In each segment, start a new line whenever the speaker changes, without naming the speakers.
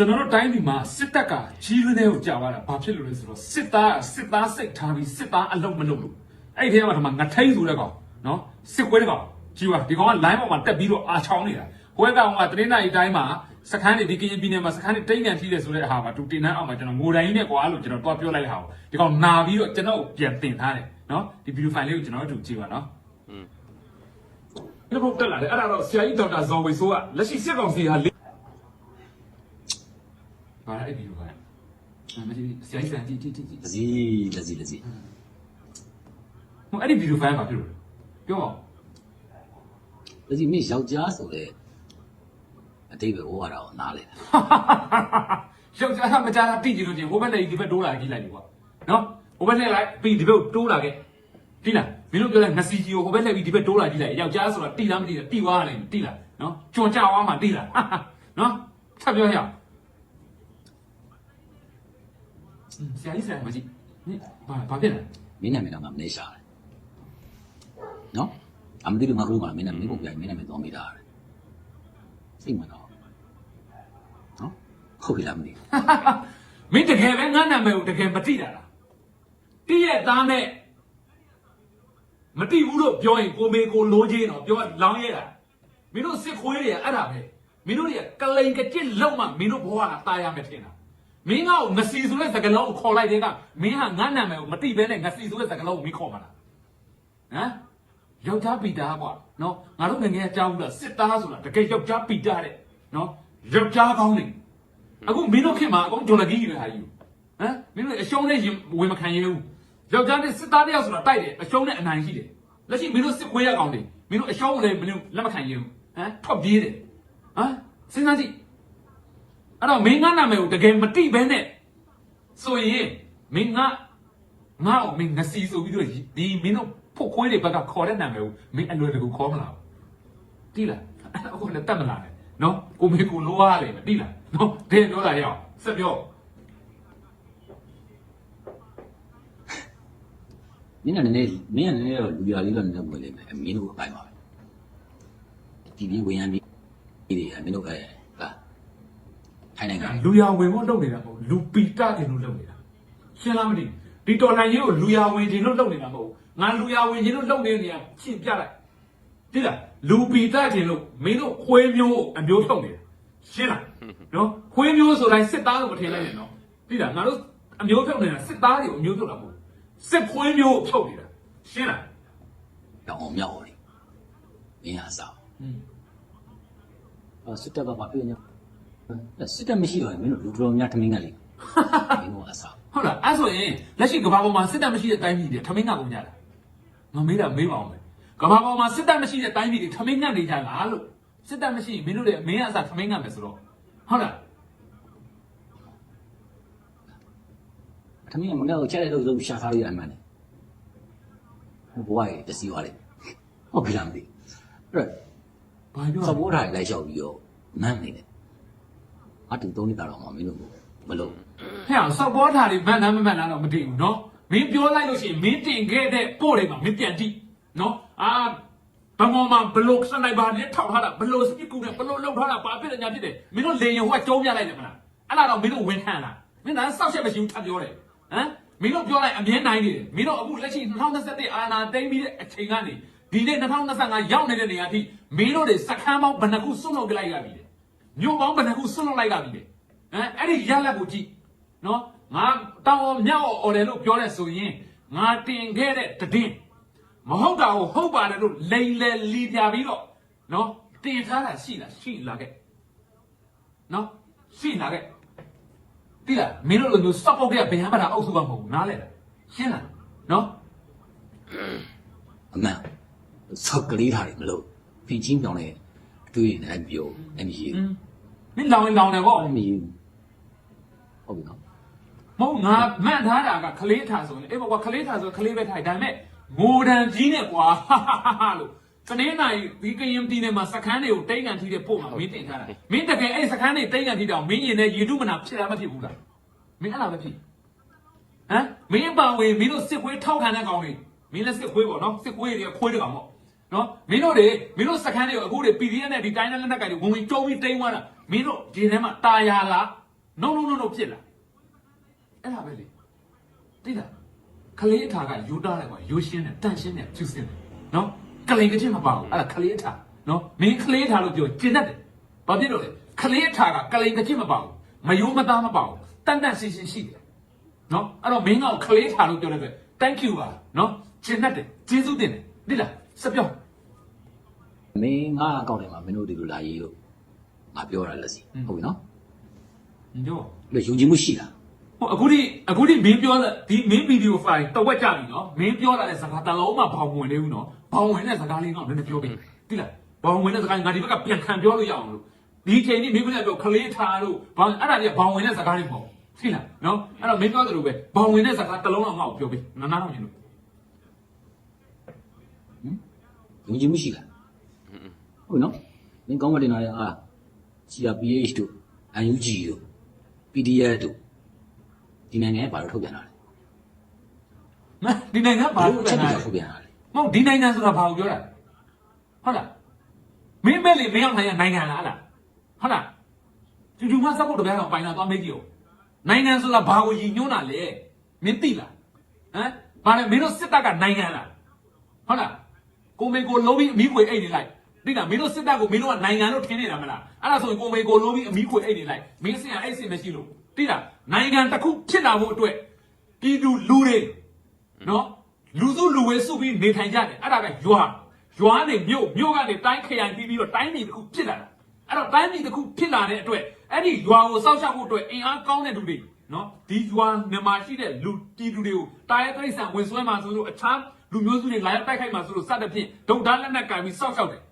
ကျွန်တော်တို့တိုင်းပြည်မှာစစ်တပ်ကကြီးရင်းတွေကိုကြာသွားတာဘာဖြစ်လို့လဲဆိုတော့စစ်သားကစစ်သားစိတ်ထားပြီးစစ်သားအလုံးမလုံးလို့အဲ့ဒီထဲမှာဒီမှာငထိန်ဆိုတဲ့ကောင်နော်စစ်ကွဲတဲ့ကောင်ကြီးပါဒီကောင်က line ပေါ်မှာတက်ပြီးတော့အာချောင်းနေတာဘွဲကောင်ကတနင်္လာရီတိုင်းမှာစခန်းတွေဒီကရင်ပြည်နယ်မှာစခန်းတွေတိတ်ငံထိတယ်ဆိုတဲ့ဟာကသူတင်နှန်းအောင်မှာကျွန်တော်ငိုတိုင်းနဲ့ကွာလို့ကျွန်တော်တွားပြောလိုက်တဲ့ဟာကိုဒီကောင်နာပြီးတော့ကျွန်တော်ကိုပြန်တင်ထားတယ်နော်ဒီဗီဒီယိုဖိုင်လေးကိုကျွန်တော်တို့ကြည့်ပါနော်လည်းဘုတ်တက်လာတယ်အဲ့ဒါတော့ဆရာကြီးဒေါက်တာဇော်ဝေဆိုးကလက်ရှိစစ်ကောင်စီဟာလေး ဘာလဲအဲ့ဒီလိုပဲအမကြီးဆရာကြီးစံတီတီတီတီ
လစီလစီလစီ
ဟိုအဲ့ဒီဗီဒီယိုဖိုင်ကဘာဖြစ်လို့လဲပြောပါဦး
လစီမင်းယောက်ျားဆိုတဲ့အတိတ်ပဲဟောရတာကိုနားလေတာ
ယောက်ျားကမကြားတာတိကြည့်လို့ချင်းဟိုဘက်နဲ့ဒီဘက်တိုးလာကြည့်လိုက်ပြီကွာနော်ဟိုဘက်နဲ့လိုက်ပြီးဒီဘက်တိုးလာခဲ့တိလားမင်းတို့ပြောတဲ့ငစီကြီးကိုဟိုဘက်နဲ့ပြီးဒီဘက်တိုးလာကြည့်လိုက်ယောက်ျားဆိုတာတိလားမတိလားတိသွားတယ်တိလားနော်ကြွန်ကြွားမှတိလားနော်ထပ်ပြောရအောင် ဆရာကြီးဆရာမကြီးဘာဘာဖြစ်လဲ
မင်းနာမည်တော့ငါမနေရှာတယ်နော်အမတိလို့ငါรู้မှာမင်းနာမည်ကိုပြန်မင်းနာမည်တော့မိတာတယ်စိတ်မတော့နော်ဟုတ်ပြီလားမသိဘူး
မင်းတကယ်ပဲငါနာမည်ကိုတကယ်မတိတာလားတိရဲ့သားနဲ့မတိဘူးလို့ပြောရင်ကိုမေကိုလိုချင်တော့ပြောလောင်းရဲတာမင်းတို့စစ်ခွေးတွေကအဲ့ဒါပဲမင်းတို့တွေကကလိန်ကကြစ်လောက်မှမင်းတို့ဘဝကตายရမယ်ထင်တာ မင်းကငစီဆိုတဲ့စကားလုံးကိုခေါ်လိုက်တဲ့ကမင်းဟာငါနာမည်ကိုမတိဘဲနဲ့ငစီဆိုတဲ့စကားလုံးကိုမင်းခေါ်မှာလားဟမ်ယောက်ျားပီတာကွာနော်ငါတို့ငယ်ငယ်အကြောင်းဘူးလားစစ်သားဆိုတာတကယ်ယောက်ျားပီတာတဲ့နော်ယောက်ျားကောင်းနေအခုမင်းတို့ခင်မှာအကုန်ဂျိုလဂီပဲဟာယူဟမ်မင်းတို့အရှုံးနဲ့ရင်ဝင်မခံရဘူးယောက်ျားနဲ့စစ်သားတယောက်ဆိုတာတိုက်တယ်အရှုံးနဲ့အနိုင်ရှိတယ်လက်ရှိမင်းတို့စစ်ခွေးရကောင်တွေမင်းတို့အရှုံးကိုလည်းမင်းတို့လက်မခံရဘူးဟမ်ထွက်ပြေးတယ်ဟမ်စဉ်းစားကြည့် အဲ့တော့မင်းငါနာမည်ကိုတကယ်မတိဘဲနဲ့ဆိုရင်မင်းငါငါ့ကိုမင်းငစီဆိုပြီးတော့ဒီမင်းတို့ဖို့ခွေးတွေဘက်ကခေါ်တဲ့နာမည်ကိုမင်းအလွယ်တကူခေါ်မလားတိလားအခုလည်းတတ်မလားနဲ့နော်ကိုမေကိုလိုရတယ်တိလားနော်ဒဲပြောတာရအောင်ဆက်ပြော
မင်းကလည်းမင်းကလည်းတော့လူပြလေးတော့နည်းနည်းဝင်လိမ့်မယ်မင်းတို့အပိုင်းပါပဲဒီပြီးဝင်ရပြီးဒီမင်းတို့ကဟာ ထိုင်နိုင်ငံ
လူရဝင်ဖို့လုပ်နေတာမဟုတ်ဘူးလူပီတာတင်လို့လုပ်နေတာရှင်းလားမသိဘူးဒီတော်လိုင်းကြီးကိုလူရဝင်ခြင်းလို့လုပ်နေတာမဟုတ်ဘူးငါလူရဝင်ခြင်းလို့လုပ်နေတဲ့နေရာရှင်းပြလိုက်သိလားလူပီတာခြင်းလို့မင်းတို့ခွေးမျိုးအမျိုးထုတ်နေတာရှင်းလားနော်ခွေးမျိုးဆိုတိုင်းစစ်သားလို့မထင်လိုက်နဲ့နော်သိလားငါတို့အမျိုးထုတ်နေတာစစ်သားတွေကိုအမျိုးထုတ်တာမဟုတ်ဘူးစစ်ခွေးမျိုးကိုထုတ်နေတာရှင်းလား
တောင်အောင်မြောက်အောင်လေမင်းဟာစား
อืม
အော်စစ်တပ်ကဘာပြောညာ စစ်တပ်မရှိတော့ရင်မင်းတို့လူတော်များထမင်းကလေမင်းတို့အစား
ဟုတ်လားအဲ့ဆိုရင်လက်ရှိကမ္ဘာပေါ်မှာစစ်တပ်မရှိတဲ့တိုင်းပြည်တွေထမင်းငတ်ကုန်ကြတာငါမေးတာမေးပါအောင်မယ်ကမ္ဘာပေါ်မှာစစ်တပ်မရှိတဲ့တိုင်းပြည်တွေထမင်းငတ်နေကြလားလို့စစ်တပ်မရှိရင်မင်းတို့လည်းမင်းအစားထမင်းငတ်မယ်ဆိုတော့ဟုတ်လား
ထမင်းကမင်းတို့ချက်တဲ့လို့လို့ရှာထားရအမှန်တယ်ဘဝကြီးတစီသွားတယ်ဟုတ်ပြီလားမသိအဲ့
ဘာပြော
တော့သဘောထားလိုက်လျှောက်ပြီးတော့မန်းနေတယ် အတူသုံးနှစ်ကတော့မင်းတို့မလို့
ဟဲ့အောင်စောက်ပေါ်ထားတွေမန်နာမမန်နာတော့မသိဘူးနော်မင်းပြောလိုက်လို့ရှိရင်မင်းတင်ခဲ့တဲ့ပို့တွေမှာမင်းပြန်ကြည့်နော်အာဘမောမှာဘလို့စနိုက်ပါနဲ့ထောက်ထားတာဘလို့စပစ်ကူနဲ့ဘလို့လောက်ထားတာဘာဖြစ်တယ်ညာဖြစ်တယ်မင်းတို့လေရင်ဟိုကကျုံးပြလိုက်တယ်မလားအဲ့ဒါတော့မင်းတို့ဝင်ခံလားမင်းသားစောက်ချက်မရှိဘူးထပ်ပြောတယ်ဟမ်မင်းတို့ပြောလိုက်အမြဲနိုင်နေတယ်မင်းတို့အခုလက်ရှိ2021အာနာတိမ့်ပြီးတဲ့အချိန်ကနေဒီနေ့2025ရောက်နေတဲ့နေရာအထိမင်းတို့တွေစကမ်းပေါင်းဘယ်နှခုစွန့်လွတ်ကြလိုက်ရပြီလေ မြို့ပေါင်းဘယ်နှခုစွန့်လွတ်လိုက်ရပြီလေဟမ်အဲ့ဒီရလက်ကိုကြည့်နော်ငါတောင်းအောင်မြောက်အောင်တယ်လို့ပြောတဲ့ဆိုရင်ငါတင်ခဲ့တဲ့တည်င်းမဟုတ်တာကိုဟုတ်ပါတယ်လို့လိန်လေလီပြပြီးတော့နော်တင်ထားတာရှိလားရှိလာခဲ့နော်ရှိလာခဲ့တိလားမင်းတို့လိုမျိုးစောက်ပုတ်တဲ့ဗျာမတာအုပ်စုကမဟုတ်ဘူးနားလဲလားရှင်းလားနော်
အမှန်စောက်ကလေးထားတယ်မလို့ဖင်ချင်းပြောင်းနေအတွေ့အကြုံနဲ့ပြောအမြည်
อืม မင်းလောင်ရင်လောင်တယ်ပေါ့
အမြည်ဟုတ်ပြီနော်
မဟုတ်ငါမန့်ထားတာကခလေးထားဆိုရင်အေးပေါ့ကွာခလေးထားဆိုခလေးပဲထိုင်ဒါပေမဲ့ငိုတန်ကြီးနဲ့ကွာလို့တနင်္လာရီဒီကရင်ပြည်နယ်မှာစခန်းတွေကိုတိတ်ကန်ထီးတဲ့ပို့မှာမင်းတင်ထားတာမင်းတကယ်အဲ့စခန်းတွေတိတ်ကန်ထီးတောင်မင်းရင်နဲ့ရေတုမနာဖြစ်တာမဖြစ်ဘူးလားမင်းအဲ့လားပဲဖြစ်ဟမ်မင်းပါဝင်မင်းတို့စစ်ခွေးထောက်ခံတဲ့ကောင်တွေမင်းလည်းစစ်ခွေးပေါ့နော်စစ်ခွေးတွေခွေးတဲ့ကောင်ပေါ့ နော်မင်းတို့တွေမင်းတို့စခန်းတွေကိုအခုတွေ PDF နဲ့ဒီတိုင်းနဲ့လက်နက်ကတွေဝင်ဝင်ကျုံးပြီးတိမ့်သွားတာမင်းတို့ဒီထဲမှာတာယာလား no no no no ဖြစ်လာအဲ့ဒါပဲလေတိလားခလေးအထာကယူတားတယ်ကွာယူရှင်းတယ်တန့်ရှင်းတယ်ကျူးစင်းတယ်နော်ကလေးကချင်းမပါဘူးအဲ့ဒါခလေးအထာနော်မင်းခလေးအထာလို့ပြောကျင်တတ်တယ်ဘာဖြစ်လို့လဲခလေးအထာကကလေးကချင်းမပါဘူးမယိုးမသားမပါဘူးတန့်တန့်ရှင်းရှင်းရှိတယ်နော်အဲ့တော့မင်းကခလေးအထာလို့ပြောတဲ့အတွက် thank you ပါနော်ကျင်တတ်တယ်ကျေးဇူးတင်တယ်တိလားစပြော
မင်းငါအကောင့်ထဲမှာမင်းတို့ဒီလိုလာရေးလို့ငါပြောတာလက်စီဟုတ်ပြီနော်
ညော
လို့ယုံကြည်မှုရှိလား
ဟိုအခုဒီအခုဒီမင်းပြောတဲ့ဒီမင်းဗီဒီယိုဖိုင်တဝက်ကြပြီနော်မင်းပြောလာတဲ့စကားတစ်လုံးမှဘောင်ဝင်နေဘူးနော်ဘောင်ဝင်တဲ့စကားလေးတော့နည်းနည်းပြောပေးတိလားဘောင်ဝင်တဲ့စကားငါဒီဘက်ကပြန်ခံပြောလို့ရအောင်လို့ဒီချိန်នេះမင်းကလည်းပြောခလေးထားလို့ဘောင်အဲ့ဒါကြီးဘောင်ဝင်တဲ့စကားလေးမဟုတ်သိလားနော်အဲ့တော့မင်းပြောသလိုပဲဘောင်ဝင်တဲ့စကားတစ်လုံးတော့ငါ့ကိုပြောပေးနားနားတော့မြင်လို့
ယုံကြည်မှုရှိလား ဟုတ်နော်မင်းကောင်းမတင်လာတဲ့အာ CRPH တို့ UNG တို့ PDF တို့ဒီနိုင်ငံရဲ့ဘာလို့ထုတ်ပြန်လာလဲ
မဒီနိုင်ငံဘာလို့
ချက်
ပြန်
ပြ
လာလဲ
ထုတ်ပြန်လာလဲ
မဟုတ်ဒီနိုင်ငံဆိုတာဘာကိုပြောတာဟုတ်လားမင်းမဲ့လေမင်းအောင်နိုင်ငံနိုင်ငံလားလားဟုတ်လားကျူကျူမစပ်ဖို့တပြားတော့ပိုင်လာသွားမေးကြည့်ဦးနိုင်ငံဆိုတာဘာကိုရည်ညွှန်းတာလဲမင်းသိလားဟမ်ဘာလဲမင်းတို့စစ်တပ်ကနိုင်ငံလားဟုတ်လားကိုမေကိုလုံးပြီးအမီးခွေအိတ်နေလိုက် သိလားမင်းတို့စစ်တပ်ကိုမင်းတို့ကနိုင်ငံလို့ထင်နေတာမလားအဲ့ဒါဆိုရင်ကိုမေကိုလုံးပြီးအမီးခွေအိတ်နေလိုက်မင်းစင်ကအိတ်စင်မရှိလို့သိလားနိုင်ငံတစ်ခုဖြစ်လာဖို့အတွက်ပြည်သူလူတွေနော်လူစုလူဝဲစုပြီးနေထိုင်ကြတယ်အဲ့ဒါပဲရွာရွာနေမြို့မြို့ကနေတိုင်းခရိုင်ပြီးပြီးတော့တိုင်းပြည်တစ်ခုဖြစ်လာတာအဲ့တော့တိုင်းပြည်တစ်ခုဖြစ်လာတဲ့အတွက်အဲ့ဒီရွာကိုစောင့်ရှောက်ဖို့အတွက်အင်အားကောင်းတဲ့လူတွေနော်ဒီရွာမြန်မာရှိတဲ့လူတီလူတွေကိုတာရဲတိရစ္ဆာန်ဝင်ဆွဲမှာဆိုလို့အခြားလူမျိုးစုတွေလာရောက်တိုက်ခိုက်မှာဆိုလို့စတဲ့ဖြင့်ဒုံသားလက်နက်ကင်ပြီးစောင့်ရှောက်တယ်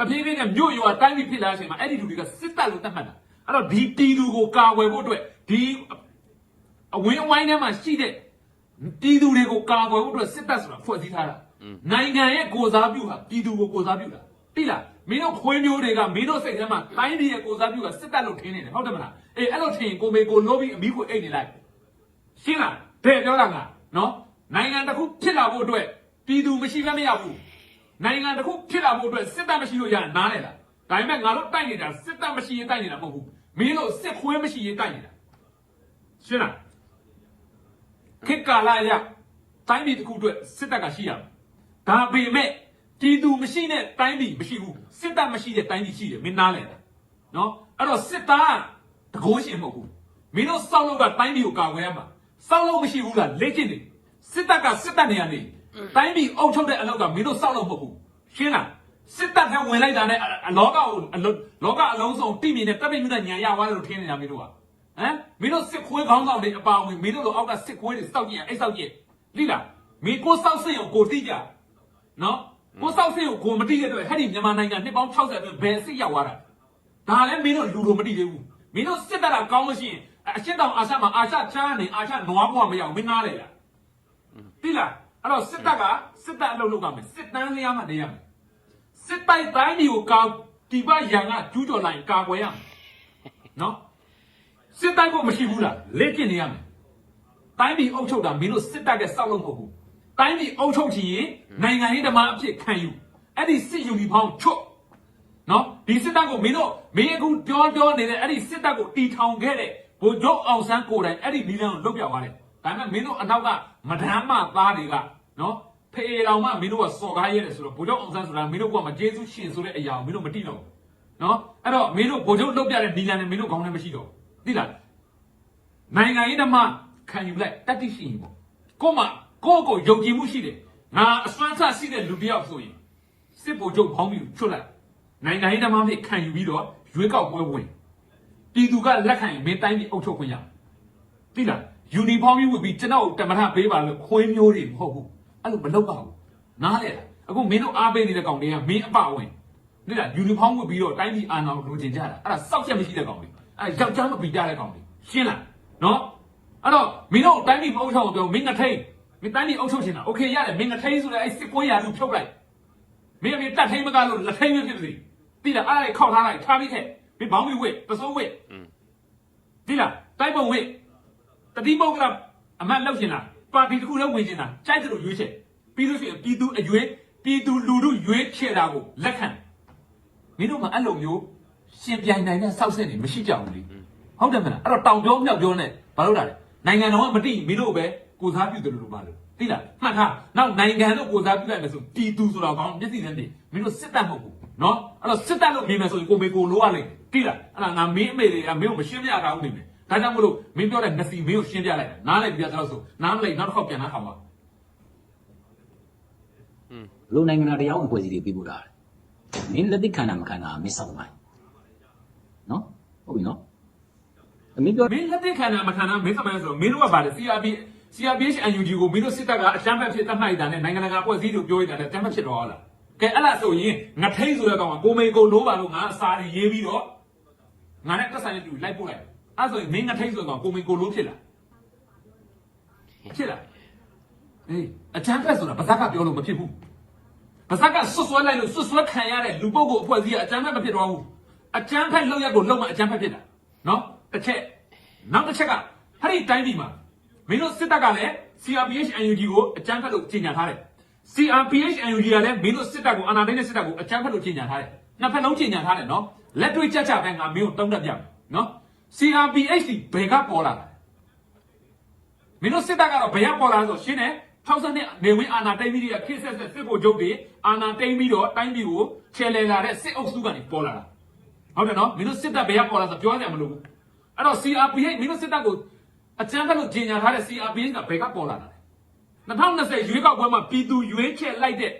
အပြေးပြေးနဲ့မြို့ရွာတိုင်းပြည်ဖြစ်လာတဲ့အချိန်မှာအဲ့ဒီလူတွေကစစ်တပ်လို့သတ်မှတ်တာအဲ့တော့ဒီတီလူကိုကာကွယ်ဖို့အတွက်ဒီအဝင်းအဝိုင်းထဲမှာရှိတဲ့ပြည်သူတွေကိုကာကွယ်ဖို့အတွက်စစ်တပ်ဆိုတာဖွဲ့စည်းထားတာနိုင်ငံရဲ့ကိုယ်စားပြုဟာပြည်သူကိုကိုယ်စားပြုတာသိလားမင်းတို့ခွေးမျိုးတွေကမင်းတို့စိတ်ထဲမှာတိုင်းပြည်ရဲ့ကိုယ်စားပြုကစစ်တပ်လို့ထင်နေတယ်ဟုတ်တယ်မလားအေးအဲ့လိုထင်ရင်ကိုမေကိုလိုပြီးအမိကိုအိတ်နေလိုက်ရှင်းလားတဲ့ပြောတာငါနော်နိုင်ငံတစ်ခုဖြစ်လာဖို့အတွက်ပြည်သူမရှိဘဲမရဘူး နိုင်ငံတစ်ခုဖြစ်လာဖို့အတွက်စစ်တပ်မရှိလို့ရရင်နားလေလားဒါပေမဲ့ငါတို့တိုက်နေတာစစ်တပ်မရှိရင်တိုက်နေတာမဟုတ်ဘူးမင်းတို့စစ်ခွေးမရှိရင်တိုက်နေတာရှင်းလားခေတ်ကာလအရတိုင်းပြည်တစ်ခုအတွက်စစ်တပ်ကရှိရမယ်။ဒါပေမဲ့ပြည်သူမရှိတဲ့တိုင်းပြည်မရှိဘူး။စစ်တပ်မရှိတဲ့တိုင်းပြည်ရှိတယ်မင်းနားလဲလား။နော်အဲ့တော့စစ်သားကတကိုးရှင်မဟုတ်ဘူး။မင်းတို့စောက်လို့ကတိုင်းပြည်ကိုကာကွယ်ရမှာ။စောက်လို့မရှိဘူးလားလက်ကျင့်နေ။စစ်တပ်ကစစ်တပ်နေရာနေ တိုင်းပြည်အုပ်ချုပ်တဲ့အလောက်ကမင်းတို့စောက်လို့မဟုတ်ဘူး။ရှင်းလား။စစ်တပ်ကဝင်လိုက်တာနဲ့အလောကကိုအလောလောကအလုံးစုံတိမြင်တဲ့တပ်ပိမှုနဲ့ညံရသွားတယ်လို့ထင်နေတာမင်းတို့ကဟမ်မင်းတို့စစ်ခွေးခေါင်းဆောင်တွေအပါအဝင်မင်းတို့လိုအောက်ကစစ်ခွေးတွေစောက်ကြည့်ရအဲ့စောက်ကြည့်လိလားမင်းကိုစောက်စင်ကိုကိုတိကြနော်ကိုစောက်စင်ကိုကိုမတိတဲ့အတွက်ဟဲ့ဒီမြန်မာနိုင်ငံနှစ်ပေါင်း60အတွင်းဘယ်စစ်ရောက်သွားတာဒါလည်းမင်းတို့လူလိုမတိသေးဘူးမင်းတို့စစ်တပ်ကကောင်းလို့ရှိရင်အရှင်းတောင်အာရှမှာအာရှချမ်းနေအာရှနွားဘွားမရအောင်မင်းနားလေလားတိလား အဲ့တော့စစ်တပ်ကစစ်တပ်အလုပ်လုပ်ရမယ်စစ်တမ်းလျားမှနေရမယ်စစ်တိုက်တိုင်းမျိုးကာဒီပရန်ကကျူးကျော်လိုက်ကာကွယ်ရမယ်နော်စစ်တိုက်ဖို့မရှိဘူးလားလက်ကျင့်နေရမယ်တိုင်းပြည်အုပ်ချုပ်တာမင်းတို့စစ်တပ်ကစောက်လို့မဟုတ်ဘူးတိုင်းပြည်အုပ်ချုပ်ချင်ရင်နိုင်ငံရေးဓမ္မအဖြစ်ခံယူအဲ့ဒီစစ်ယူနီဖောင်းချွတ်နော်ဒီစစ်တပ်ကိုမင်းတို့မင်းအခုပြောပြောနေတဲ့အဲ့ဒီစစ်တပ်ကိုတီထောင်ခဲ့တဲ့ဘိုလ်ချုပ်အောင်ဆန်းကိုယ်တိုင်အဲ့ဒီနီလန်ကိုလုတ်ပြသွားတယ် ဒါပေမဲ့မင်းတို့အနောက်ကမဒမ်းမသားတွေကနော်ဖေးတော်မှမင်းတို့ကစော်ကားရဲတယ်ဆိုတော့ဗိုလ်ချုပ်အောင်ဆန်းဆိုတာမင်းတို့ကမကျေးဇူးရှင်ဆိုတဲ့အရာကိုမင်းတို့မသိတော့ဘူးနော်အဲ့တော့မင်းတို့ဗိုလ်ချုပ်လုတ်ပြတဲ့နီလန်နဲ့မင်းတို့ခေါင်းထဲမရှိတော့ဘူးသိလားနိုင်ငံရေးဓမ္မခံယူလိုက်တတိရှိရင်ပေါ့ကိုမကိုကိုယုံကြည်မှုရှိတယ်ငါအစွမ်းစားရှိတဲ့လူတစ်ယောက်ဆိုရင်စစ်ဗိုလ်ချုပ်ဘောင်းပြီးချွတ်လိုက်နိုင်ငံရေးဓမ္မဖြစ်ခံယူပြီးတော့ရွေးကောက်ပွဲဝင်ပြည်သူကလက်ခံရင်မင်းတိုင်းပြည်အုပ်ချုပ်ခွင့်ရသိလား ယူနီဖောင်းပြီးဝတ်ပြီးကျွန်တော်တမထပေးပါလို့ခွေးမျိုးတွေမဟုတ်ဘူး အဲ့လိုမလုပ်ပါဘူးနားလေလားအခုမင်းတို့အားပေးနေတဲ့ကောင်တွေကမင်းအပဝင်နေလားယူနီဖောင်းဝတ်ပြီးတော့တိုင်းပြည်အာဏာကိုလိုချင်ကြတာအဲ့ဒါစောက်ချက်မရှိတဲ့ကောင်တွေအဲ့ဒါယောက်ျားမပီကြတဲ့ကောင်တွေရှင်းလားနော်အဲ့တော့မင်းတို့တိုင်းပြည်မအုပ်ချုပ်အောင်ပြောမင်းငထိန်မင်းတိုင်းပြည်အုပ်ချုပ်ချင်တာโอเคရတယ်မင်းငထိန်ဆိုတဲ့အဲ့စစ်ကွင်းရာလူဖြုတ်လိုက်မင်းအမေတက်ထိန်မကလို့လက်ထိန်ပဲဖြစ်စီတိလားအဲ့ဒါခောက်ထားလိုက်ထားပြီးခဲ့မင်းဘောင်းပြီးဝစ်ပစိုးဝစ်တိလားတိုက်ပုံဝစ် တတိပုဂ္ဂလအမတ်လောက်ရှင်လားပါတီတစ်ခုလုံးဝင်ရှင်လားကြိုက်တယ်လို့ရွေးချယ်ပြီးလို့ရှိရင်ပြည်သူအရွေးပြည်သူလူထုရွေးချယ်တာကိုလက်ခံမင်းတို့ကအဲ့လိုမျိုးရှင်ပြိုင်နိုင်တဲ့စောက်စစ်တွေမရှိကြဘူးလေဟုတ်တယ်မလားအဲ့တော့တောင်ပြောမြောက်ပြောနဲ့ဘာလို့တာလဲနိုင်ငံတော်ကမတိမင်းတို့ပဲကိုစားပြုတယ်လို့ပါလို့သိလားမှတ်ထားနောက်နိုင်ငံတို့ကိုစားပြုလိုက်မယ်ဆိုတီတူဆိုတော့ကောင်းမျက်စိနဲ့နေမင်းတို့စစ်တပ်မဟုတ်ဘူးနော်အဲ့တော့စစ်တပ်လို့မြင်မယ်ဆိုရင်ကိုမေကိုလိုရလိမ့်သိလားအဲ့ဒါငါမင်းအမေတွေကမင်းကိုမရှင်းပြတာဘူးနေမယ် ဒါကြောင့်မလို့မင်းပြောတဲ့ငစီမင်းကိုရှင်းပြလိုက်တာနားလိုက်ပြကြတော့ဆိုနားမလိုက်နောက်တစ်ခေါက်ပြန်လာခေါ်ပါ
လူနိုင်ငံတော်တရားဝင်ဖွဲ့စည်းတွေပြပို့တာမင်းလက်သိခန္ဓာမခန္ဓာမင်းစောက်ပါနော်ဟုတ်ပြီနော်အမင်းပြော
မင်းလက်သိခန္ဓာမခန္ဓာမင်းစမိုင်းဆိုတော့မင်းတို့ကပါတယ် CRP CRPH UNG ကိုမင်းတို့စစ်တပ်ကအချမ်းဖက်ဖြစ်တတ်မှတ်တာနဲ့နိုင်ငံတကာအဖွဲ့အစည်းတို့ပြောရတာနဲ့အချမ်းဖက်ဖြစ်တော့လားကဲအဲ့လားဆိုရင်ငထိတ်ဆိုတဲ့ကောင်ကကိုမိန်ကိုလိုးပါလို့ငါအစာတွေရေးပြီးတော့ငါနဲ့တက်ဆိုင်တဲ့သူလိုက်ပို့လိုက် အဲ့ဆိုရင်မင်းငထိတ်ဆိုတဲ့ကောင်ကိုမိန်ကိုလိုးဖြစ်လားဖြစ်လားအေးအချမ်းဖက်ဆိုတာဗဇက်ကပြောလို့မဖြစ်ဘူးဗဇက်ကဆွဆွဲလိုက်လို့ဆွဆွဲခံရတဲ့လူပုဂ္ဂိုလ်အဖွဲ့အစည်းကအချမ်းဖက်မဖြစ်တော့ဘူးအချမ်းဖက်လောက်ရက်ကိုလုံးမအချမ်းဖက်ဖြစ်တာနော်တစ်ချက်နောက်တစ်ချက်ကအဲ့ဒီတိုင်းပြည်မှာမင်းတို့စစ်တပ်ကလည်း CRPH UNG ကိုအကြမ်းဖက်လို့ကြီးညာထားတယ် CRPH UNG ကလည်းမင်းတို့စစ်တပ်ကိုအာဏာသိမ်းတဲ့စစ်တပ်ကိုအကြမ်းဖက်လို့ကြီးညာထားတယ်နှစ်ဖက်လုံးကြီးညာထားတယ်နော်လက်တွေ့ကြကြပဲငါမင်းကိုတုံးတက်ပြမယ်နော် CRPH ဒီဘယ်ကပေါ်လာတာမင်းတို့စစ်တပ်ကတော့ဘယ်ကပေါ်လာလဲဆိုရှင်းတယ်62နေဝင်အာဏာသိမ်းပြီးတဲ့ခေတ်ဆက်ဆက်စစ်ဗိုလ်ချုပ်တွေအာဏာသိမ်းပြီးတော့တိုင်းပြည်ကိုချဲလဲလာတဲ့စစ်အုပ်စုကနေပေါ်လာတာဟုတ်တယ်နော်မင်းတို့စစ်တပ်ဘယ်ကပေါ်လာဆိုပြောရမှာမလို့ဘူးအဲ့တော့ CRPH မင်းတို့စစ်တပ်ကိုအကြမ်းဖက်လို့ကြီးညာထားတဲ့ CRPH ကဘယ်ကပေါ်လာတာလဲ2020ရွေးကောက်ပွဲမှာပြည်သူရွေးချယ်လိုက်တဲ့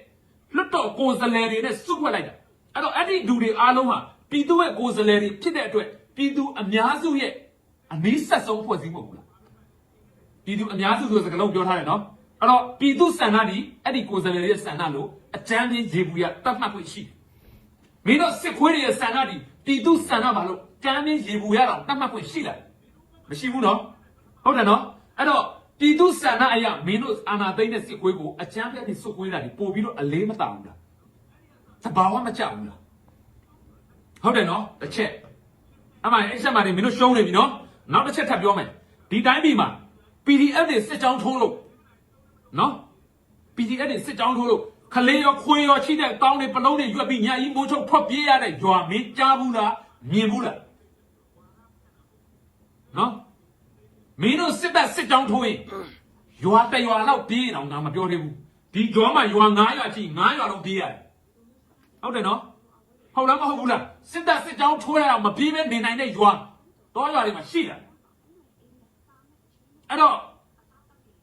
လွတ်တော်ကိုယ်စားလှယ်တွေနဲ့စုဖွဲ့လိုက်တာအဲ့တော့အဲ့ဒီလူတွေအားလုံးဟာပြည်သူရဲ့ကိုယ်စားလှယ်တွေဖြစ်တဲ့အတွက် ပြည်သူအများစုရဲ့အနည်းဆက်ဆုံးဖွဲ့စည်းမှုမဟုတ်လားပြည်သူအများစုဆိုတဲ့စကားလုံးပြောထားတယ်နော်အဲ့တော့ပြည်သူစန္ဒဒီအဲ့ဒီကိုယ်စားလှယ်ရဲ့စန္ဒလို့အကြမ်းချင်းရေဘူးရတတ်မှတ်ခွင့်ရှိတယ်မင်းတို့စစ်ခွေးတွေရဲ့စန္ဒဒီပြည်သူစန္ဒပါလို့ကြမ်းချင်းရေဘူးရတော့တတ်မှတ်ခွင့်ရှိလားမရှိဘူးနော်ဟုတ်တယ်နော်အဲ့တော့ပြည်သူစန္ဒအရာမင်းတို့အာဏာသိမ်းတဲ့စစ်ခွေးကိုအကြမ်းဖက်ပြီးစစ်ခွေးတာဒီပို့ပြီးတော့အလေးမတောင်ဘူးလားသဘာဝမကြောက်ဘူးလားဟုတ်တယ်နော်တစ်ချက် အမှန်အဲ့ချက်မှနေမင်းတို့ရှုံးနေပြီနော်နောက်တစ်ချက်ထပ်ပြောမယ်ဒီတိုင်းပြည်မှာ PDF တွေစစ်ကြောင်းထိုးလို့နော် PDF တွေစစ်ကြောင်းထိုးလို့ခလေးရောခွေးရောချိတဲ့တောင်းတွေပလုံးတွေရွက်ပြီးညာကြီးမိုးချုပ်ဖွက်ပြေးရတဲ့ရွာမင်းကြားဘူးလားမြင်ဘူးလားနော်မင်းတို့စစ်တပ်စစ်ကြောင်းထိုးရင်ရွာတစ်ရွာလောက်ပြေးအောင်ငါမပြောသေးဘူးဒီရွာမှာရွာ9ရွာချိ9ရွာလုံးပြေးရတယ်ဟုတ်တယ်နော် ဟုတ်လားမဟုတ်ဘူးလားစစ်တပ်စစ်ကြောင်းထိုးရအောင်မပြေးမဲနေနိုင်တဲ့ရွာတော့ရွာတွေမှာရှိတာအဲ့တော့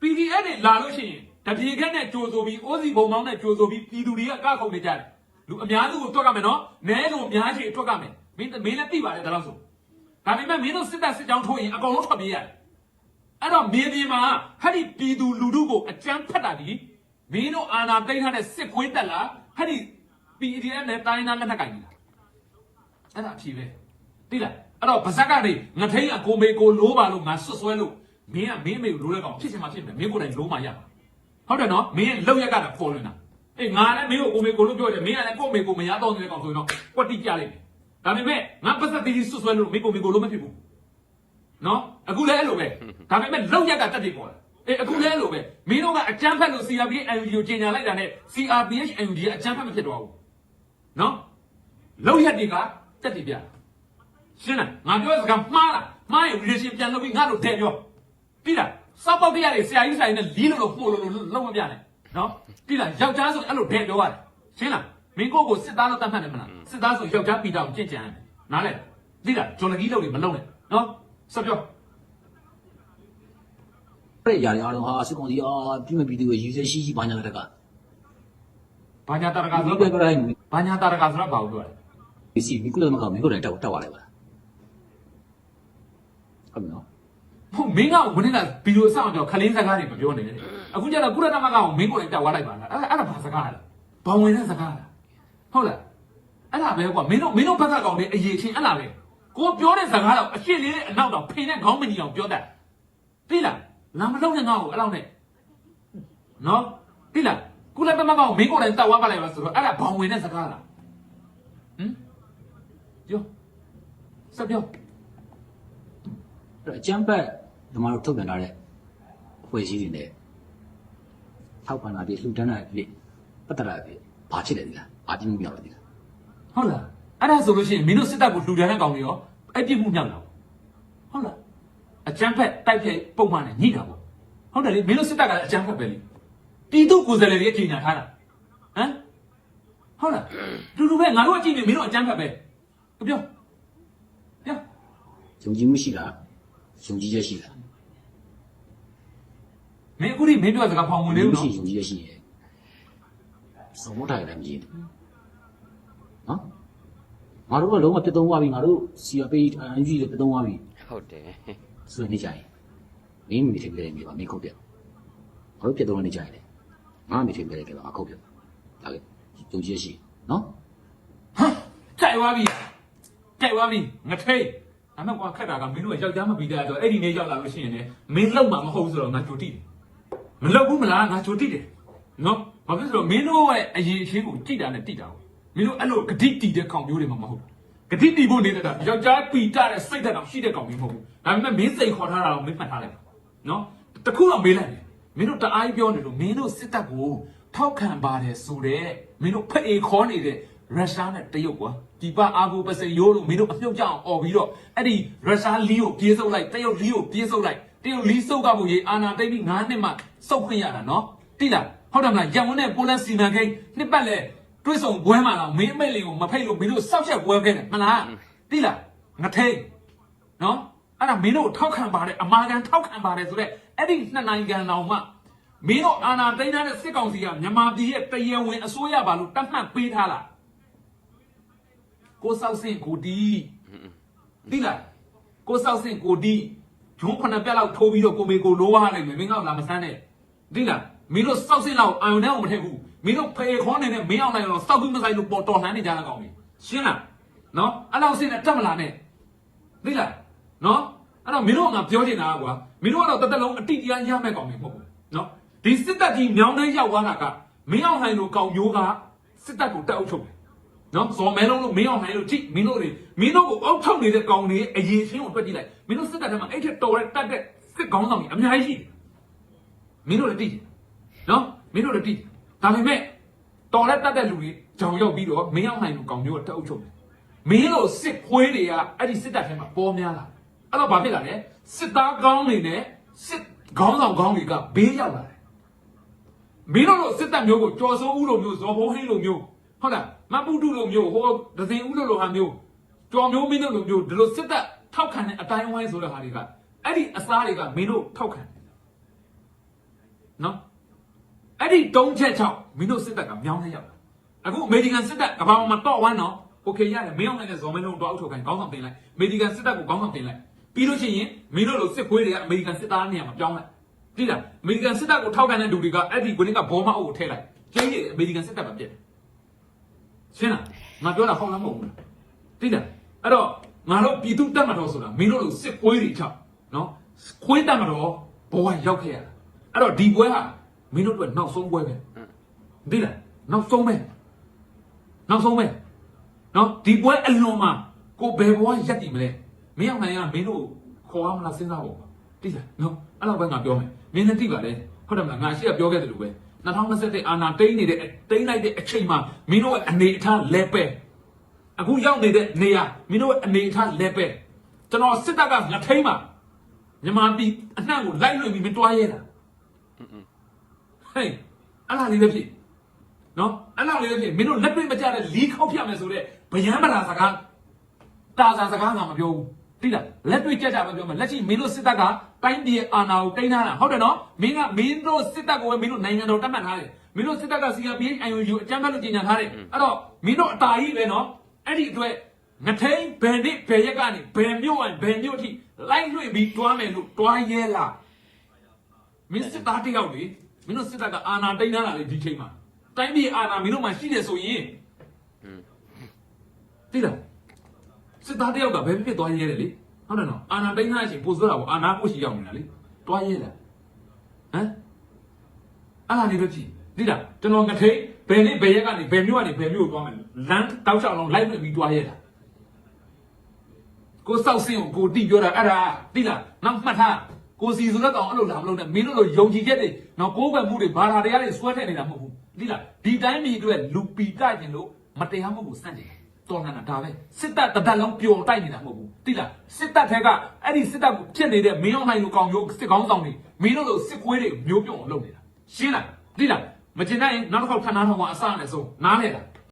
PDF တွေလာလို့ရှိရင်တပြေခက်နဲ့ကြိုးဆိုပြီးအိုးစီဘုံမောင်းနဲ့ကြိုးဆိုပြီးပြည်သူတွေကကခုန်နေကြတယ်လူအများစုကိုတွက်ကမယ်နော်နဲလို့အများကြီးတွက်ကမယ်မင်းမင်းလည်းသိပါတယ်ဒါလို့ဆိုဒါပေမဲ့မင်းတို့စစ်တပ်စစ်ကြောင်းထိုးရင်အကုန်လုံးထွက်ပြေးရတယ်အဲ့တော့မင်းဒီမှာဟဲ့ဒီပြည်သူလူထုကိုအကြမ်းဖက်တာဒီမင်းတို့အာဏာသိမ်းထားတဲ့စစ်ခွေးတက်လာဟဲ့ဒီ PDF နဲ့တိုင်းသားလက်ထက်ကင်နေတာအဲ့ဒါအဖြေပဲသိလားအဲ့တော့ဗဇက်ကနေငထိန်အကိုမေကိုလိုးပါလို့ငါဆွတ်ဆွဲလို့မင်းကမင်းမေကိုလိုးတဲ့ကောင်ဖြစ်ချင်မှဖြစ်မယ်မင်းကိုယ်တိုင်လိုးမှရမှာဟုတ်တယ်နော်မင်းလောက်ရက်ကတာပေါ်လွင်တာအေးငါလည်းမင်းကိုကိုမေကိုလို့ပြောတယ်မင်းကလည်းကိုမေကိုမရတော့နေတဲ့ကောင်ဆိုရင်တော့ကွက်တိကြလိုက်မယ်ဒါပေမဲ့ငါပတ်သက်တီးဆွတ်ဆွဲလို့မင်းကိုမေကိုလို့မဖြစ်ဘူးနော်အခုလည်းအဲ့လိုပဲဒါပေမဲ့လောက်ရက်ကတက်တယ်ပေါ်လာအေးအခုလည်းအဲ့လိုပဲမင်းတို့ကအကြမ်းဖက်လို့ CRPH UNG ကိုကြီးညာလိုက်တာနဲ့ CRPH UNG ကအကြမ်းဖက်မဖြစ်တော့ဘူး နော်လောက်ရက်တွေကတက်တည်ပြတာရှင်းလားငါပြောတဲ့စကားမှားလားမှားရင် relation ပြန်လုပ်ပြီးငါတို့တဲ့ပြောပြီလားစောက်ပေါက်တရားတွေဆရာကြီးဆိုင်နဲ့လီးလို့လို့ပို့လို့လို့လုံးမပြနဲ့နော်ပြီလားယောက်ျားဆိုအဲ့လိုတဲ့ပြောရတယ်ရှင်းလားမင်းကိုကိုစစ်သားလို့တတ်မှတ်တယ်မလားစစ်သားဆိုယောက်ျားပီတာကိုကြင့်ကြံရတယ်နားလဲပြီလားဂျွန်လကြီးလုပ်နေမလုပ်နဲ့နော်ဆက်ပြော
တဲ့ຢာတွေအားလုံးဟာစစ်ကောင်စီအာပြည်မပြည်သူကိုရည်စဲရှိရှိဘာညာတက်က
ဘာညာတာရက
ဒီ
ဆို
ပဲ
တော့
ကြတိုင်း
ဘာညာတာရကဆိုတော့ဘာလို့ပြောလဲ
ဒီစီဒီကုလမကောင်မင်းကိုယ်တိုင်တောက်တောက်ရလိုက်ပါလားဟုတ်ပြီနော်
ဟုတ်မင်းကဝင်းနေတာဗီဒီယိုစောင့်ကြောခလင်းစကားတွေမပြောနဲ့အခုကျတော့ကုရသမဂ္ဂကိုမင်းကိုယ်တိုင်တက်သွားလိုက်ပါလားအဲ့အဲ့ဒါဘာစကားလဲဘောင်ဝင်တဲ့စကားလားဟုတ်လားအဲ့ဒါပဲကွာမင်းတို့မင်းတို့ဘက်ကကောင်တွေအရေးချင်းအဲ့ဒါပဲကိုပြောတဲ့စကားတော့အရှင်းလေးနဲ့အနောက်တော့ဖိနဲ့ခေါင်းမညီအောင်ပြောတတ်သိလားလာမလုံးနဲ့ငါ့ကိုအဲ့လောက်နဲ့နော်သိလား ကုလသမဂ္ဂကိုမင်းကိုယ်တိုင်တက်သွားပါလိုက်ပါဆိုတော့အဲ့ဒါဘောင်ဝင်တဲ့စကားလားဟမ်ပြောစပြော
အဲ့အကျမ်းပတ်ဒီမှာတို့ထုတ်ပြန်ထားတဲ့အဖွဲ့အစည်းတွေနဲ့ထောက်ပံ့တာတွေလှူဒန်းတာတွေပတ်သက်တာတွေဘာဖြစ်လဲဒီလားအာတိမှုပြောက်တယ်ဒီလား
ဟုတ်လားအဲ့ဒါဆိုလို့ရှိရင်မင်းတို့စစ်တပ်ကိုလှူဒန်းတဲ့ကောင်တွေရောအဲ့ပြစ်မှုမြောက်လားဟအကြမ်းဖက်တိုက်ဖျက်ပုံမှန်နဲ့ညှိတာပေါ့ဟုတ်တယ်လေမင်းတို့စစ်တပ်ကလည်းအကြမ်းဖက်ပဲလေ ပြည်သူကိုယ်စားလှယ်တွေအချိန်ညာထားတာဟမ်ဟုတ်လားတူတူပဲငါတို့အကြည့်နေမင်းတို့အကြမ်းဖက်ပဲပြောပြော
ယုံကြည်မှုရှိလားယုံကြည်ချက်ရှိလား
မင်းအခုဒီမင်းပြောစကားဖောင်ဝင်နေဘူးနော်
ယုံကြည်ချက်ရှိရဲ့စောမထားရတယ်မကြီးဘူးနော်ငါတို့ကလုံးဝပြတ်သုံးသွားပြီငါတို့စီရပေးအန်ယူကြီးလည်းပြတ်သုံးသွားပြီ
ဟုတ်တယ်
ဆိုနေကြရင်မင်းမိထေပြတယ်မြေပါမင်းခုတ်ပြတ်ငါတို့ပြတ်သုံးနေကြရင်လေ ငါမိထေပြတယ်ကငါခုတ်ပြတ်ဒါကယုံကြည်ချက်ရှိနော်
ဟမ်ကြိုက်သွားပြီကြိုက်သွားပြီငါထိတ်အမေကွာခက်တာကမင်းတို့ကယောက်ျားမပြီးတဲ့အတွက်အဲ့ဒီနေ့ရောက်လာလို့ရှိရင်လည်းမင်းလောက်မှာမဟုတ်ဘူးဆိုတော့ငါကြိုတိတယ်မလောက်ဘူးမလားငါကြိုတိတယ်နော်ဘာဖြစ်လို့မင်းတို့ရဲ့အရေးအချင်းကိုကြိတာနဲ့တိတာကိုမင်းတို့အဲ့လိုဂတိတီတဲ့ကောင်မျိုးတွေမှမဟုတ်ဘူးဂတိတီဖို့နေတဲ့တာယောက်ျားပီတာတဲ့စိတ်သက်တော့ရှိတဲ့ကောင်မျိုးမဟုတ်ဘူးဒါပေမဲ့မင်းစိတ်ခေါ်ထားတာကိုမင်းမှတ်ထားလိုက်နော်တခုတော့မေးလိုက်တယ် မင်းတို့တအားပြောနေလို့မင်းတို့စစ်တပ်ကိုထောက်ခံပါတယ်ဆိုတဲ့မင်းတို့ဖက်အေခေါ်နေတဲ့ရုရှားနဲ့တရုတ်ကွာဒီပါအာဂိုပစရိုးလို့မင်းတို့အမြုပ်ကြအောင်អော်ပြီးတော့အဲ့ဒီရုရှားလီကိုပြေးဆုပ်လိုက်တရုတ်လီကိုပြေးဆုပ်လိုက်တရုတ်လီဆုပ်ကဖို့ရေအာနာသိမ့်ပြီး9နှစ်မှစုပ်ခွင့်ရတာနော်တိလားဟုတ်တယ်မလားရန်ကုန်နဲ့ပိုလန်စီမံကိန်းနှစ်ပတ်လဲတွဲဆောင်ပွဲမှာတော့မင်းအမိတ်လေးကိုမဖိတ်လို့မင်းတို့စောက်ချက်ပွဲခဲ့တယ်မလားတိလားငထိန်နော်အဲ့ဒါမင်းတို့ထောက်ခံပါတယ်အမာခံထောက်ခံပါတယ်ဆိုတော့ အဲ့ဒီနှစ်နိုင်ငံတော်မှမင်းတို့အာနာသိမ့်တဲ့စစ်ကောင်စီကမြန်မာပြည်ရဲ့တရားဝင်အစိုးရပါလို့တတ်မှတ်ပေးထားလားကိုစောက်စင်ကိုတီးတိလားကိုစောက်စင်ကိုတီးဂျုံးခုနှစ်ပြက်လောက်ထိုးပြီးတော့ကိုမေကိုလိုးရနိုင်မယ်မင်းကလာမဆန်းနဲ့တိလားမင်းတို့စောက်စင်လောက်အာယုန်နဲ့မထည့်ဘူးမင်းတို့ဖေခေါ်နေတဲ့မင်းအောင်နိုင်တော့စောက်ပြီးမဆိုင်လို့ပေါ်တော်နှမ်းနေကြတာကောင်ကြီးရှင်းလားနော်အဲ့လောက်စင်နဲ့တက်မလာနဲ့သိလားနော် အဲ့တော့မင်းတို့ကငါပြောချင်တာကွာမင်းတို့ကတော့တစ်သက်လုံးအတိတရားရမဲ့ကောင်မျိုးမဟုတ်ဘူးနော်ဒီစစ်တပ်ကြီးမြောင်းနှဲရောက်သွားတာကမင်းအောင်လှိုင်တို့ကောင်မျိုးကစစ်တပ်ကိုတက်အုပ်ချုပ်တယ်နော်ဇော်မဲလုံးလို့မင်းအောင်လှိုင်လို့ကြည့်မင်းတို့တွေမင်းတို့ကိုအောက်ထောက်နေတဲ့ကောင်တွေအရင်ချင်းကိုတွက်ကြည့်လိုက်မင်းတို့စစ်တပ်ထဲမှာအဲ့ထက်တော်တဲ့တက်တဲ့စစ်ကောင်းဆောင်ကြီးအများကြီးရှိတယ်မင်းတို့လည်းသိတယ်နော်မင်းတို့လည်းသိတယ်ဒါပေမဲ့တော်တဲ့တက်တဲ့လူတွေကြောင်ရောက်ပြီးတော့မင်းအောင်လှိုင်တို့ကောင်မျိုးကတက်အုပ်ချုပ်တယ်မင်းတို့စစ်ခွေးတွေကအဲ့ဒီစစ်တပ်ထဲမှာပေါ်များလာ အဲ့တော့ဘာဖြစ်လာလဲစစ်သားကောင်းတွေနဲ့စစ်ခေါင်းဆောင်ကောင်းတွေကဘေးရောက်လာတယ်မင်းတို့လိုစစ်တပ်မျိုးကိုကြော်စိုးဦးလိုမျိုးဇော်ဘုံဟင်းလိုမျိုးဟုတ်လားမပုတုလိုမျိုးဟိုဒဇင်ဦးလိုလိုဟာမျိုးကြော်မျိုးမင်းတို့လိုမျိုးဒီလိုစစ်တပ်ထောက်ခံတဲ့အတိုင်းဝိုင်းဆိုတဲ့ဟာတွေကအဲ့ဒီအစားတွေကမင်းတို့ထောက်ခံတယ်နော်အဲ့ဒီတုံးချက်ချောက်မင်းတို့စစ်တပ်ကမြောင်းနေရောက်လာအခုအမေရိကန်စစ်တပ်ကဘာမှမတော့ဝမ်းတော့ โอเคရတယ်မင်းအောင်လည်းဇော်မင်းလုံးတော့အောက်ထုတ်ခိုင်းခေါင်းဆောင်တင်လိုက်အမေရိကန်စစ်တပ်ကိုခေါင်းဆောင်တင်လိုက် ပြီးလို့ရှိရင်မင်းတို့လိုစစ်ခွေးတွေကအမေရိကန်စစ်သားနေရာမှာပြောင်းလိုက်သိလားအမေရိကန်စစ်တပ်ကိုထောက်ခံတဲ့လူတွေကအဲ့ဒီကိုင်းကဘောမအုပ်ကိုထည့်လိုက်ကျင်းရအမေရိကန်စစ်တပ်မှာပြစ်တယ်ရှင်းလားငါပြောတာဟုတ်လားမဟုတ်ဘူးလားသိလားအဲ့တော့ငါတို့ပြည်သူတက်မတော်ဆိုတာမင်းတို့လိုစစ်ခွေးတွေချောက်နော်ခွေးတက်မတော်ဘောကရောက်ခဲ့ရတာအဲ့တော့ဒီပွဲဟာမင်းတို့အတွက်နောက်ဆုံးပွဲပဲသိလားနောက်ဆုံးပဲနောက်ဆုံးပဲနော်ဒီပွဲအလွန်မှာကိုဘယ်ဘဝရက်တည်မလဲ မင်းအောင်နိုင်ကမင်းတို့ခေါ်ရမလားစဉ်းစားဖို့တိလားနော်အဲ့လောက်ပဲငါပြောမယ်မင်းလည်းတိပါလေဟုတ်တယ်မလားငါရှိကပြောခဲ့တယ်လို့ပဲ2021အာနာတိန်းနေတဲ့တိန်းလိုက်တဲ့အချိန်မှာမင်းတို့ရဲ့အနေအထားလဲပဲအခုရောက်နေတဲ့နေရာမင်းတို့ရဲ့အနေအထားလဲပဲကျွန်တော်စစ်တပ်ကငထိန်းမှာမြန်မာပြည်အနှံ့ကိုလိုက်လွှင့်ပြီးမတွားရဲတာဟေးအဲ့လားလေးပဲဖြစ်နော်အဲ့လောက်လေးပဲဖြစ်မင်းတို့လက်တွေ့မကြတဲ့လီးခောက်ပြမယ်ဆိုတော့ဗယံမလာစကားတာစာစကားငါမပြောဘူး တိလားလက်တွေ့ကြကြမပြောမယ်လက်ရှိမင်းတို့စစ်တပ်ကတိုင်းပြည်အာဏာကိုတိန်းထားတာဟုတ်တယ်နော်မင်းကမင်းတို့စစ်တပ်ကိုပဲမင်းတို့နိုင်ငံတော်တတ်မှတ်ထားတယ်မင်းတို့စစ်တပ်က CRPH IOU အကြမ်းဖက်လို့ကြေညာထားတယ်အဲ့တော့မင်းတို့အတားကြီးပဲနော်အဲ့ဒီအတွက်ငထိန်ဘယ်နစ်ဘယ်ရက်ကနေဘယ်မြို့ဝင်ဘယ်မြို့ထိလိုက်လွှင့်ပြီးတွားမယ်လို့တွားရဲလားမင်းစစ်သားတယောက်လေမင်းတို့စစ်တပ်ကအာဏာတိန်းထားတာလေဒီချိန်မှာတိုင်းပြည်အာဏာမင်းတို့မှရှိတယ်ဆိုရင်သိလား စစ်သားတယောက်ကဘယ်ဖြစ်ဖြစ်သွားရဲတယ်လေဟုတ်တယ်နော်အာဏာတိုင်းသားအချိန်ပိုစွတ်တာပေါ့အာဏာကိုရှိရောက်နေတာလေသွားရဲလားဟမ်အဲ့ဒါလေးပဲဖြစ်သိလားကျွန်တော်ငထိန်ဘယ်နေ့ဘယ်ရက်ကနေဘယ်မြို့ကနေဘယ်မြို့ကိုသွားမယ်လမ်းတောက်ချောင်းလုံးလိုက်ပြီးသွားရဲတာကိုစောက်စင်းကိုကိုတိပြောတာအဲ့ဒါသိလားနောက်မှတ်ထားကိုစီဆိုတော့အဲ့လိုလာမလို့နဲ့မင်းတို့လိုယုံကြည်ချက်တွေနော်ကိုးကွယ်မှုတွေဘာသာတရားတွေဆွဲထည့်နေတာမဟုတ်ဘူးဒီလားဒီတိုင်းပြည်အတွက်လူပီတိုက်ခြင်းလို့မတရားမှုကိုစန့်တယ် တော်နန္ဒဒါပဲစစ်တပ်တစ်တပ်လုံးပျော်တိုက်နေတာမဟုတ်ဘူးတိလားစစ်တပ်ထဲကအဲ့ဒီစစ်တပ်ကိုဖြစ်နေတဲ့မင်းအောင်နိုင်လိုကောင်မျိုးစစ်ကောင်းဆောင်တွေမင်းတို့လိုစစ်ခွေးတွေမျိုးပြုံအောင်လုပ်နေတာရှင်းလားတိလားမကျင်နိုင်ရင်နောက်တစ်ခေါက်ထပ်နားထောင်မှာအစနဲ့ဆုံးနားလဲလား